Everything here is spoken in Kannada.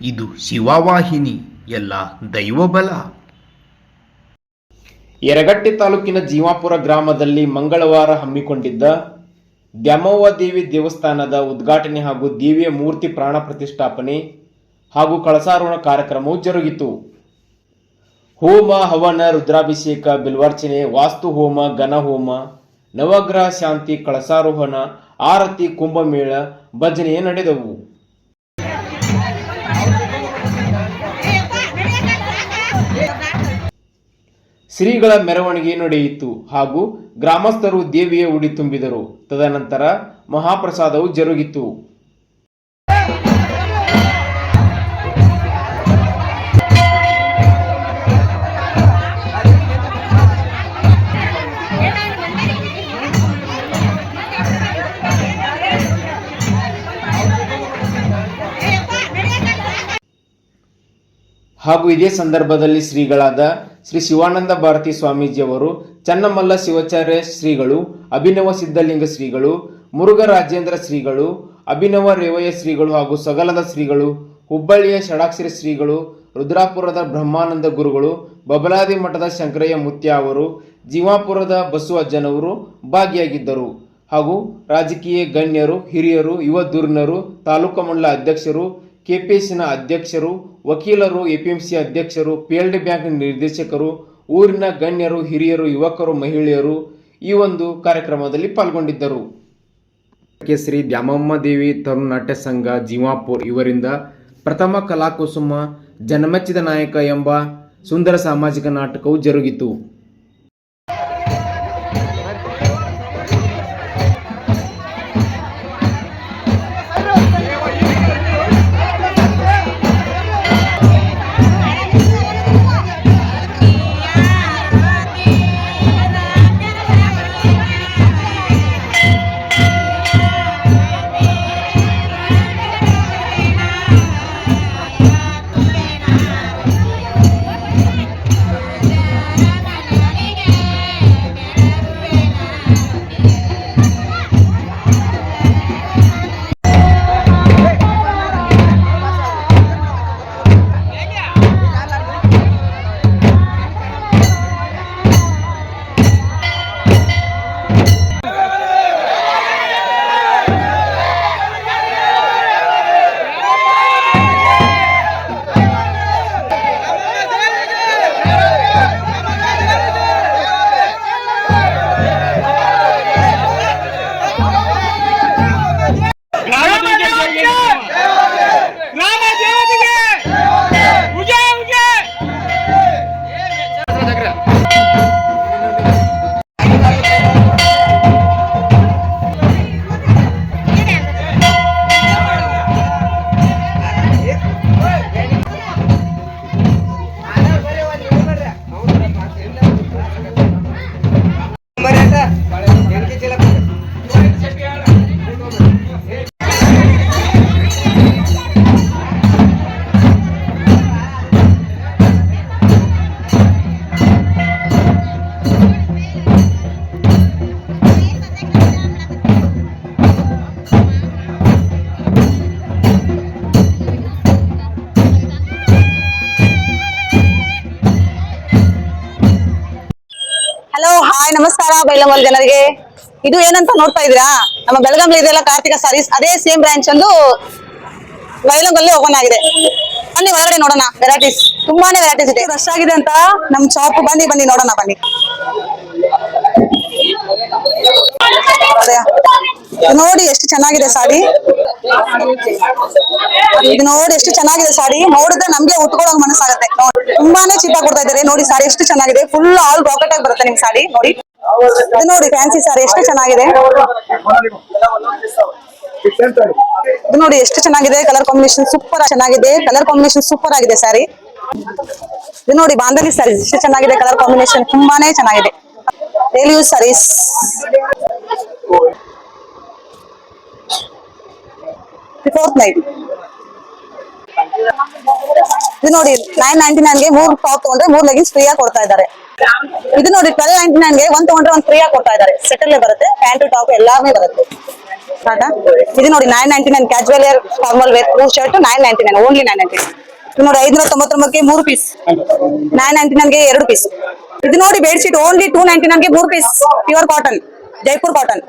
ಇದು ಶಿವವಾಹಿನಿ, ಎಲ್ಲ ದೈವಬಲ. ಯರಗಟ್ಟಿ ತಾಲೂಕಿನ ಜೀವಾಪುರ ಗ್ರಾಮದಲ್ಲಿ ಮಂಗಳವಾರ ಹಮ್ಮಿಕೊಂಡಿದ್ದ ದ್ಯಾಮವ್ವ ದೇವಿ ದೇವಸ್ಥಾನದ ಉದ್ಘಾಟನೆ ಹಾಗೂ ದೇವಿಯ ಮೂರ್ತಿ ಪ್ರಾಣ ಪ್ರತಿಷ್ಠಾಪನೆ ಹಾಗೂ ಕಳಸಾರೋಹಣ ಕಾರ್ಯಕ್ರಮವು ಜರುಗಿತು. ಹೋಮ, ಹವನ, ರುದ್ರಾಭಿಷೇಕ, ಬಿಲ್ವಾರ್ಚನೆ, ವಾಸ್ತು ಹೋಮ, ಘನ ಹೋಮ, ನವಗ್ರಹ ಶಾಂತಿ, ಕಳಸಾರೋಹಣ, ಆರತಿ, ಕುಂಭಮೇಳ ಭಜನೆ ನಡೆದವು. ಶ್ರೀಗಳ ಮೆರವಣಿಗೆ ನಡೆಯಿತು ಹಾಗೂ ಗ್ರಾಮಸ್ಥರು ದೇವಿಯ ಉಡಿ ತುಂಬಿದರು. ತದನಂತರ ಮಹಾಪ್ರಸಾದವು ಜರುಗಿತು. ಹಾಗೂ ಇದೇ ಸಂದರ್ಭದಲ್ಲಿ ಶ್ರೀಗಳಾದ ಶ್ರೀ ಶಿವಾನಂದ ಭಾರತಿ ಸ್ವಾಮೀಜಿಯವರು ಚನ್ನಮಲ್ಲ ಶಿವಾಚಾರ್ಯ ಶ್ರೀಗಳು, ಅಭಿನವ ಸಿದ್ಧಲಿಂಗ ಶ್ರೀಗಳು, ಮುರುಘ ರಾಜೇಂದ್ರ ಶ್ರೀಗಳು, ಅಭಿನವ ರೇವಯ್ಯ ಶ್ರೀಗಳು ಹಾಗೂ ಸಗಲದ ಶ್ರೀಗಳು, ಹುಬ್ಬಳ್ಳಿಯ ಷಡಾಕ್ಷರಿ ಶ್ರೀಗಳು, ರುದ್ರಾಪುರದ ಬ್ರಹ್ಮಾನಂದ ಗುರುಗಳು, ಬಬಲಾದಿ ಮಠದ ಶಂಕರಯ್ಯ ಮುತ್ಯ ಅವರು, ಜೀವಾಪುರದ ಬಸವಜ್ಜನವರು ಭಾಗಿಯಾಗಿದ್ದರು. ಹಾಗೂ ರಾಜಕೀಯ ಗಣ್ಯರು, ಹಿರಿಯರು, ಯುವ ದುರ್ನರು, ತಾಲೂಕು ಮಂಡಲ ಅಧ್ಯಕ್ಷರು ಕೆಪಿಎಸ್ಸಿನ ಅಧ್ಯಕ್ಷರು, ವಕೀಲರು, ಎಪಿಎಂಸಿ ಅಧ್ಯಕ್ಷರು ಪಿಎಲ್ಡಿ ಬ್ಯಾಂಕ್ ನಿರ್ದೇಶಕರು, ಊರಿನ ಗಣ್ಯರು, ಹಿರಿಯರು, ಯುವಕರು, ಮಹಿಳೆಯರು ಈ ಒಂದು ಕಾರ್ಯಕ್ರಮದಲ್ಲಿ ಪಾಲ್ಗೊಂಡಿದ್ದರು. ಶ್ರೀ ದ್ಯಾಮಮ್ಮ ದೇವಿ ತರುಣ ನಾಟ್ಯ ಸಂಘ, ಜೀವಾಪುರ್ ಇವರಿಂದ ಪ್ರಥಮ ಕಲಾಕುಸುಮ, ಜನಮೆಚ್ಚಿದ ನಾಯಕ ಎಂಬ ಸುಂದರ ಸಾಮಾಜಿಕ ನಾಟಕವು ಜರುಗಿತು. ಹಾಯ್ ನಮಸ್ಕಾರ ಬೈಲಮಲ್ ಜನರಿಗೆ. ಇದು ಏನಂತ ನೋಡ್ತಾ ಇದೀರಾ ನಮ್ಮ ಬೆಳಗಾವಿ ಇದೆಲ್ಲ ಕಾರ್ತಿಕ ಸಾರೀಸ್ ಅದೇ ಸೇಮ್ ಬ್ರಾಂಚ್ ಒಂದು ಬೈಲಂಗಲ್ಲಿ ಓಪನ್ ಆಗಿದೆ. ಬನ್ನಿ ಒಳಗಡೆ ನೋಡೋಣ ವೆರೈಟೀಸ್ ತುಂಬಾನೇ ವೆರೈಟೀಸ್ ಇದೆ. ರಶ್ ಆಗಿದೆ ಅಂತ? ನಮ್ ಶಾಪ್ ಬನ್ನಿ ಬನ್ನಿ ನೋಡೋಣ ಬನ್ನಿ. ನೋಡಿ ಎಷ್ಟು ಚೆನ್ನಾಗಿದೆ ಸಾಡಿ ಇದು ನೋಡಿ ಎಷ್ಟು ಚೆನ್ನಾಗಿದೆ ಸಾರಿ. ನೋಡಿದ್ರೆ ನಮ್ಗೆ ಉಟ್ಕೊಳ್ಳೋ ಮನಸ್ಸಾಗುತ್ತೆ. ತುಂಬಾನೇ ಚೀಪ್ ಕೊಡ್ತಾ ಇದ್ದಾರೆ. ನೋಡಿ ಸಾರಿ, ಎಷ್ಟು ಚೆನ್ನಾಗಿದೆ. ಫುಲ್ ಆಲ್ ರಾಕೆಟ್ ಆಗಿ ಬರುತ್ತೆ ನಿಮ್ ಸಾರಿ. ನೋಡಿ. ಇದು ನೋಡಿ ಫ್ಯಾನ್ಸಿ ಸಾರಿ. ಎಷ್ಟು ಚೆನ್ನಾಗಿದೆ. ಇದು ನೋಡಿ, ಎಷ್ಟು ಚೆನ್ನಾಗಿದೆ. ಕಲರ್ ಕಾಂಬಿನೇಷನ್ ಸೂಪರ್ ಚೆನ್ನಾಗಿದೆ. ಕಲರ್ ಕಾಂಬಿನೇಷನ್ ಸೂಪರ್ ಆಗಿದೆ ಸಾರಿ. ಇದು ನೋಡಿ ಬಾಂಧವಿ ಸಾರಿ. ಎಷ್ಟು ಚೆನ್ನಾಗಿದೆ ಕಲರ್ ಕಾಂಬಿನೇಷನ್ ತುಂಬಾನೇ ಚೆನ್ನಾಗಿದೆ. Daily use sarees fourth night ಇದು ನೋಡಿ ನೈನ್ ನೈನ್ಟಿ ನೈನ್ಗೆ ಮೂರ್ ಟಾಪ್ ತಗೊಂಡ್ರೆ ಮೂರ್ ಲೆಗಿನ್ಸ್ ಫ್ರೀ ಆಗಿ ಕೊಡ್ತಾ ಇದ್ದಾರೆ. ಇದು ನೋಡಿ ಟ್ವೆಲ್ ನೈನ್ಟಿ ನೈನ್ಗೆ ಒಂದ್ ತಗೊಂಡ್ರೆ ಒಂದ್ ಫ್ರೀ ಆಗಿ ಕೊಡ್ತಾ ಇದ್ದಾರೆ. ಸೆಟಲ್ ಬರುತ್ತೆ ಪ್ಯಾಂಟ್ ಟಾಪ್ ಎಲ್ಲಾನು ಬರುತ್ತೆ. ಇದು ನೋಡಿ nine ninety nine casual wear formal wear two shirt nine ninety nine only nine ninety ಇದು ನೋಡಿ ಐದ್ನೂರ ತೊಂಬತ್ತೊಂಬತ್ತಕ್ಕೆ ಮೂರು ಪೀಸ್ ನೈನ್ ನೈನ್ಟಿ ನೈನ್ಗೆ ಎರಡು ಪೀಸ್ ಇದು ನೋಡಿ ಬೆಡ್ಶೀಟ್ ಓನ್ಲಿ ಟೂ ನೈನ್ಟಿ ನೈನ್ಗೆ ಮೂರು piece pure cotton Jaipur cotton